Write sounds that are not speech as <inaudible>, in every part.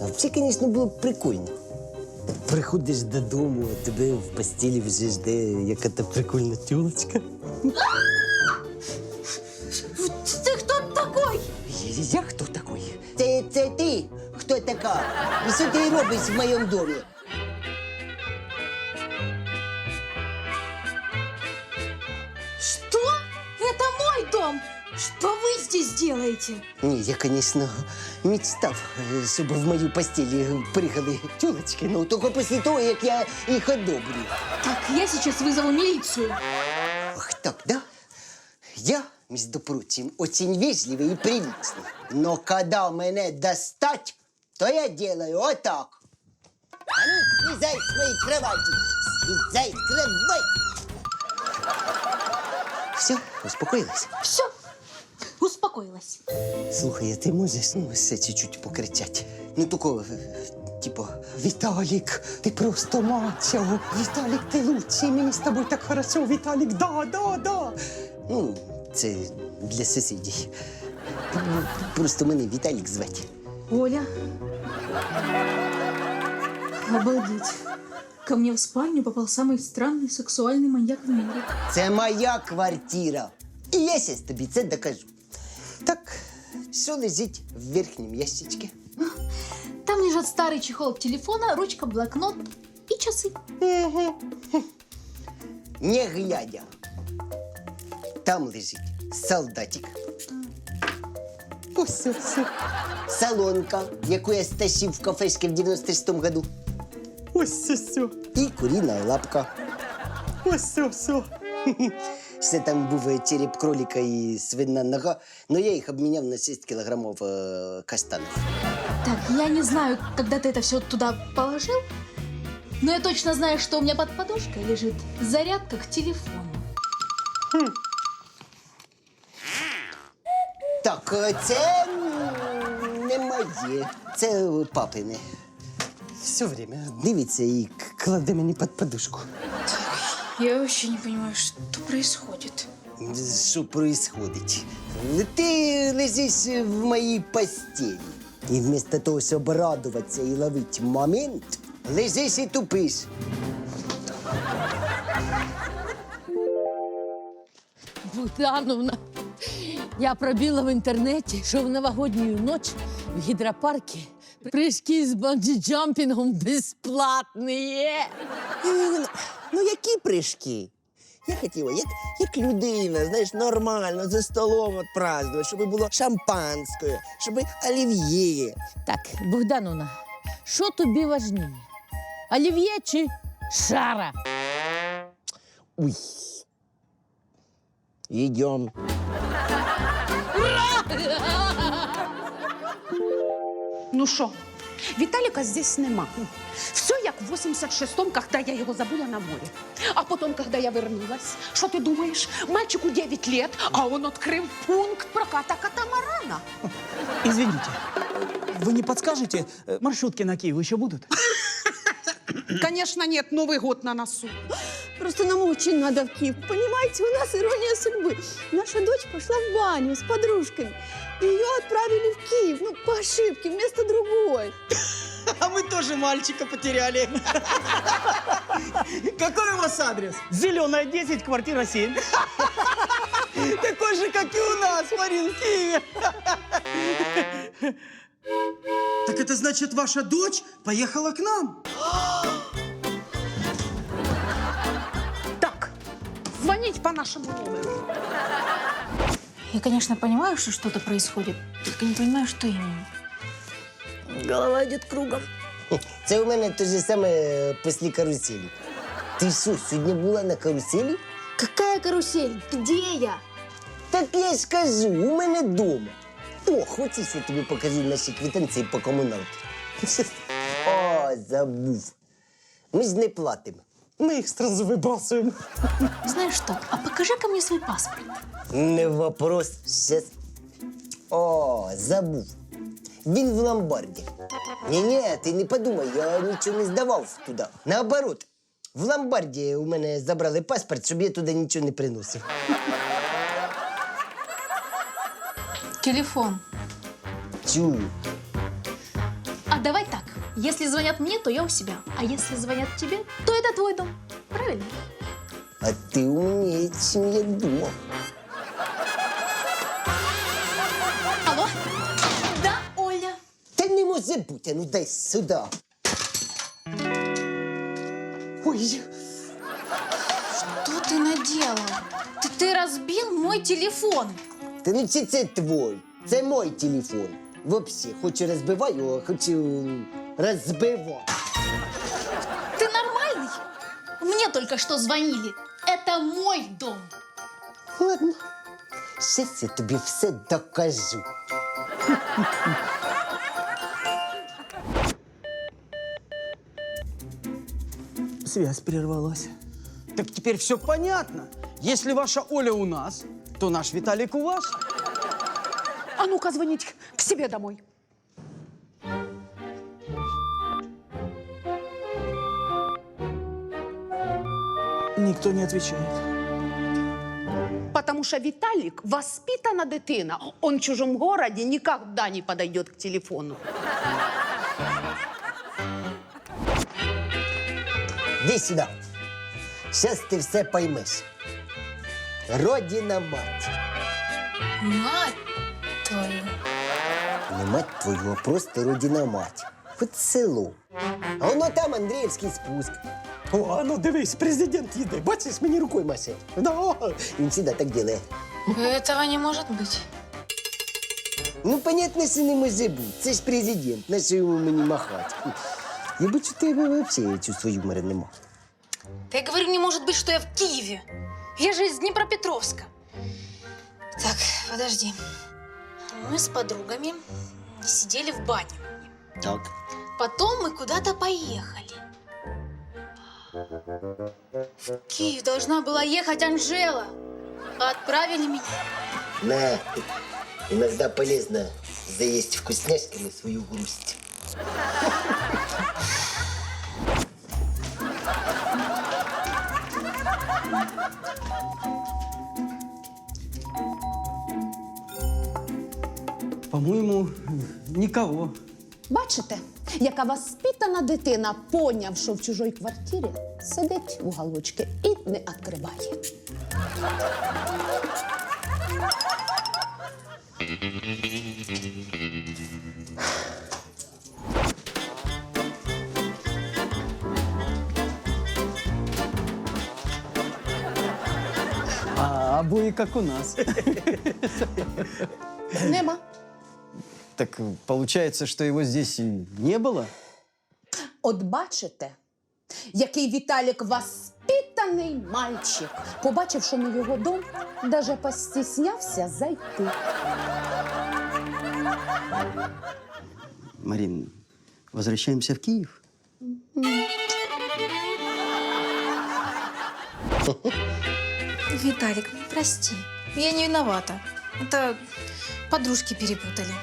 Взагалі, звісно, було прикольно. Приходиш додому, а тебе в постелі вже жде яка-то прикольна тюлочка. Ты кто такой? Я хто такий? Це, це ти? Хто така? І що ти робиш в моєму домі? Что? Это мой дом! Что вы здесь делаете? Ні, я, звісно, мечтав, е, щоб в мою постелі пригали тюлочки, ну тільки після того, як я їх одобрю. Так, я сейчас вызову милицию. Ах, так, да? Я, между прочим, очень вежливый и приличный. Но когда мене достать, то я делаю вот так. А ну, слезай с моей кровати! Слезай с кровати! Все, успокоилась? Все, успокоилась. Слухай, а ти можеш ну, ще чуть-чуть покричати? Ну, тако, е, типу, Віталік, ти просто мачо. Віталік, ти лучший, мені з тобою так хорошо. Віталік, да, да, да. Ну, це для сусідів. Ну, Просто мене Віталік звати. Оля. Обалдеть. Ко мне в спальню попал самый странный сексуальный маньяк в мире. Це моя квартира. І я зараз тобі це докажу. Так, що лежить в верхньому ящичку? <gasps> Там лежат старый чехол телефона, ручка, блокнот и часы. не глядя. Там лежить солдатик. Ось ось. Салонка, яку я стащив в кафешки в 96-му году. Ось ось. І куріна лапка. Ось ось. <laughs> Ще там був череп кролика і свинна нога, але я їх обміняв на 6 кілограмів е, каштанів. Так, я не знаю, когда ты это все туда положил, но я точно знаю, что у меня под подушкой лежит зарядка к телефону. Так, е, це м, не моє, це папине. Все время дивиться і к- кладе мені під подушку. Я вообще не понимаю, что происходит. Що происходить? Ти лежиш в моїй постелі. І вместо того, щоб радуватися і ловити момент, лежиш і тупиш. Богдановна, я пробила в інтернеті, що в новогодню ніч в гідропарку прыжки з банджі-джампінгом безплатні. Ну, які прыжки? Я хотіла, як, як людина, знаєш, нормально за столом от празднувати, щоб було шампанське, щоб олів'є. Так, Богдановна, що тобі важніше? Олів'є чи шара? Уй. Йдем. Ну що, Віталіка здесь нема. Все як в 86-м, когда я його забула на морі. А потом, когда я вернулась, що ти думаєш? Мальчику 9 лет, а он відкрив пункт проката катамарана. Извините, вы не подскажете, э, маршрутки на Киев еще будут? Конечно, нет, Новый год на носу. Просто нам очень надо в Киев. Понимаете, у нас ирония судьбы. Наша дочь пошла в баню с подружками. Ее отправили в Киев, ну, по ошибке, вместо другой. <laughs> А мы тоже мальчика потеряли. <laughs> Какой у вас адрес? Зеленая 10, квартира 7. <laughs> Такой же, как и у нас, Марин, в Киеве. Так это значит, ваша дочь поехала к нам? <gasps> <gasps> <gasps> звонить по нашему номеру. Я, конечно, понимаю, что что-то происходит, только не понимаю, что именно. Голова идет кругом. Це у мене те же саме після каруселі. Ти що, сьогодні була на каруселі? Какая карусель? Где я? Так я ж кажу, у мене вдома. О, хочеш, я тобі покажу наші квитанції по комуналці. <laughs> О, забув. Ми ж не платимо. Ми їх одразу вибрасуємо. Знаешь что, а покажи-ка мне свой паспорт. Не вопрос. Щас. О, забув. Він в ломбарді. Ні-ні, ти не подумай, я нічого не здавав туди. Наоборот, в ломбарді у мене забрали паспорт, щоб я туди нічого не приносив. Телефон. Чую. А давай так. Если звонят мне, то я у себя. А если звонят тебе, то это твой дом. Правильно? А ти умніє, чим я думав. Алло? Да, Оля. Та не може бути, ну дай сюди. Ой, Что ты наделал? Ты, ты разбил мой телефон. Та ну чи це твой? Це мой телефон. Взагалі, хочу розбиваю, а хочу розбивати. Ты нормальный? Мне только что звонили. Это мой дом. Ладно, щас я тобі все докажу. Связь прервалась. Так теперь все понятно. Если ваша Оля у нас, то наш Виталик у вас. А ну-ка звоните к себе домой. Никто не отвечает. Потому что Виталик воспитана дитина. Он в чужом городе никогда не подойдет к телефону. Іди сюди. Щас ти все поймеш. Родина мать. Мать твою. Не мать твою, а просто родина мать. От село. А воно там Андріївський спуск. О, а ну дивись, президент їде. Бачиш, мені рукою масять. Да. Він завжди так ділає. Этого не может быть. Ну, понятно, що не може бути. Це ж президент, на що йому мені махати. Я бачу, у тебе взагалі чувства юмора нема. Да я говорю, не может быть, что я в Киеве. Я же из Днепропетровска. Так, подожди. Мы с подругами сидели в бане. Так. Потом мы куда-то поехали. В Киев должна была ехать Анжела. А Отправили меня. На, иногда полезно заесть вкусняшками свою грусть. По-моему, никого. Бачите, яка воспитана дитина, поняв, що в чужій квартирі сидить в уголочці і не відкриває. А обои как у нас. Нема. Так э, получается, что его здесь и не было? От бачите, який Віталік воспитаний мальчик. Побачив, що на його дом, даже постіснявся зайти. Марин, возвращаемся в Киев? Виталик, ну прости. Я не виновата. Это подружки перепутали.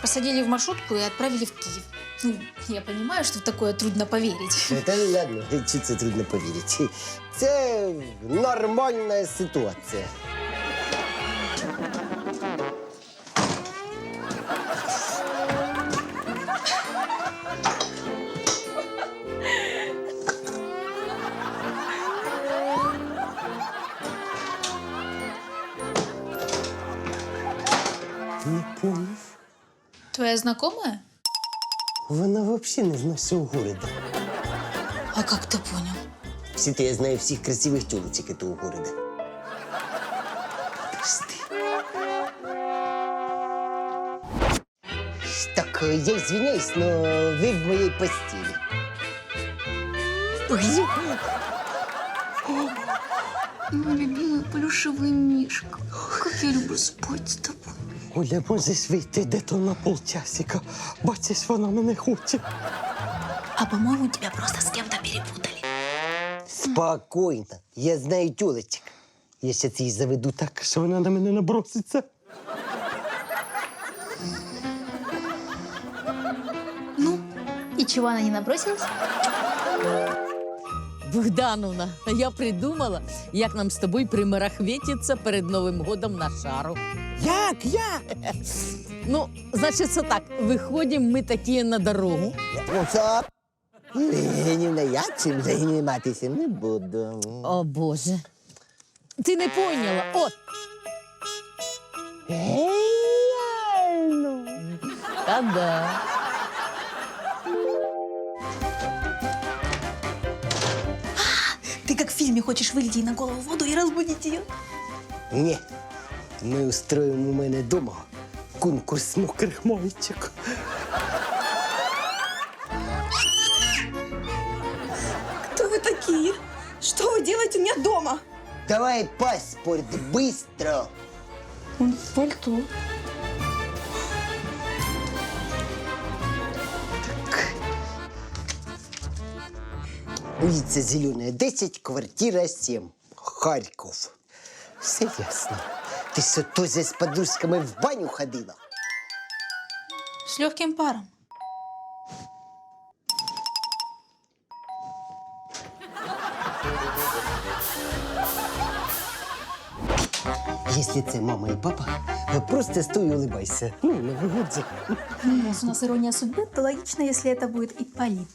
Посадили в маршрутку и отправили в Киев. Ну, я понимаю, что в такое трудно поверить. Та ну ладно, чи це трудно повірити. Це <laughs> нормальна ситуація. Не поняв. Твоя знакомая? Вона взагалі не з нашого города. А как ты понял? Всі я знаю всіх красивих тілочок этого города. Прости. Так, э, я извиняюсь, но вы в моей постели. Мой любимый плюшевый мишка. Как я люблю спать с тобой. Оля, можеш вийти де-то на полчасика. Бачиш, вона мене хоче. А по-моему, тебя просто с кем-то перепутали. Спокойно, я знаю тілочок. Я сейчас її заведу так. Так що вона на мене наброситься. Ну, и чего она не набросилась? Богдановна, я придумала, як нам з тобою примарахветиться перед Новим годом на шару. Як? Як? Ну, значить, це так. Виходимо ми такі на дорогу. Євгенівна, я цим займатися не буду. О, Боже. Ти не поняла. От. Геніально! Та-да. Ты как в фильме хочешь вылететь на голову в воду и разбудить ее? Ні. Ми устроїмо у мене вдома конкурс мокрих мальчик. Кто вы такие? Что вы делаете у меня дома? Давай паспорт, быстро. Он в пальто. Улица Зеленая, 10, квартира 7. Харьков. Все ясно. Ти що, тоже з подружками в баню ходила? С легким паром. Если це мама і папа, просто стой і улыбайся. Ну, Новый год же. Ну, Раз у нас ирония судьбы, то логично, если это будет Ипполит.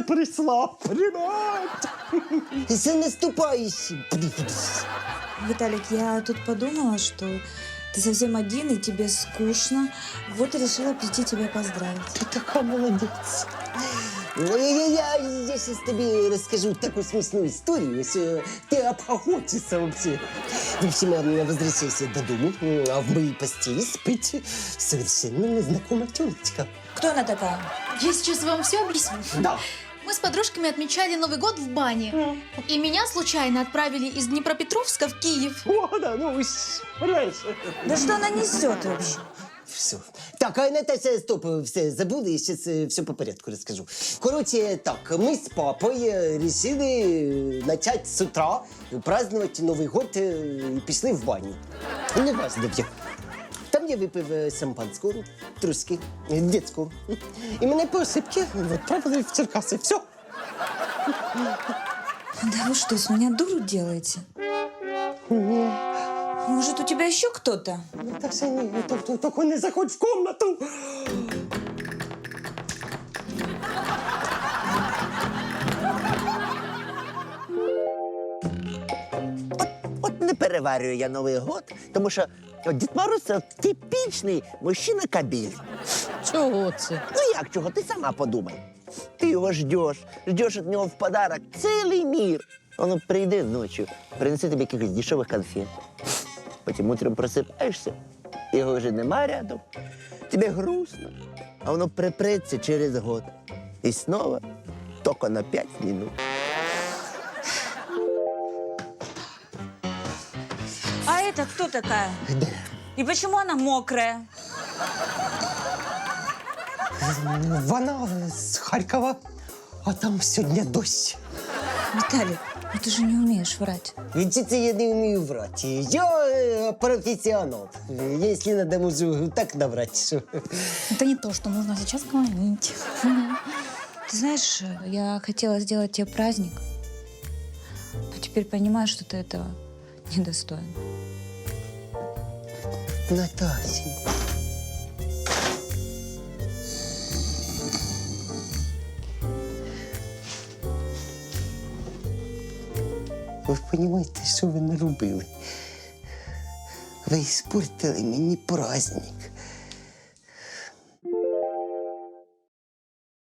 прийшла! Привет! За наступающим! Виталик, я тут подумала, что ты совсем один и тебе скучно. Вот и решила прийти тебя поздравить. Ти така молодець. Ну, Я, я, я сейчас тобі розкажу таку смішну історію, що ти обхохочешься вообще. В общем, я возвращайся додому, а в моїй постелі спить совершенно незнакома тёлочка. Кто она такая? Я сейчас вам все объясню. Да. Мы с подружками отмечали Новый год в бане. И меня случайно отправили из Днепропетровска в Киев. О, да, ну уж раньше. Да что она несет вообще? Все. Так, а Наташа, стоп, все забули, я сейчас все по порядку расскажу. Короче, так, мы с папой э, решили начать с утра праздновать Новый год э, и пішли в баню. Не важно где. Я випив е, шампанського, трошки, е. І мене по ошибці відправили в Черкаси. Все. Да вы что, с меня дуру делаете? Может, у тебя еще кто-то? Наташа, ні, тобто, тільки не заходь в комнату. От не переварюю я Новий год, тому що Дід Мороз це типічний мужчина-кабель. Чого це? Ну як чого? Ти сама подумай. Ти його ждеш, ждеш від нього в подарок цілий мір. Воно прийде ночі, принесе тобі якихось дешевих конфет. Потім утром просипаєшся, його вже нема рядом. Тебе грустно, а воно припреться через год. І знову тільки на 5 минут. А это кто такая? И почему она мокрая? Вона з Харкова, а там сьогодні дощ. Виталик, ну ты же не умеешь врать. Вчиться я не вмію врати. Я е, професіонал. Якщо надо, можу так наврати, що... Это не то, что нужно сейчас говорить. Ты знаешь, я хотела сделать тебе праздник, но теперь понимаю, что ты этого недостоин. Натасенька. Ви розумієте, що ви наробили? Ви іспортили мені праздник.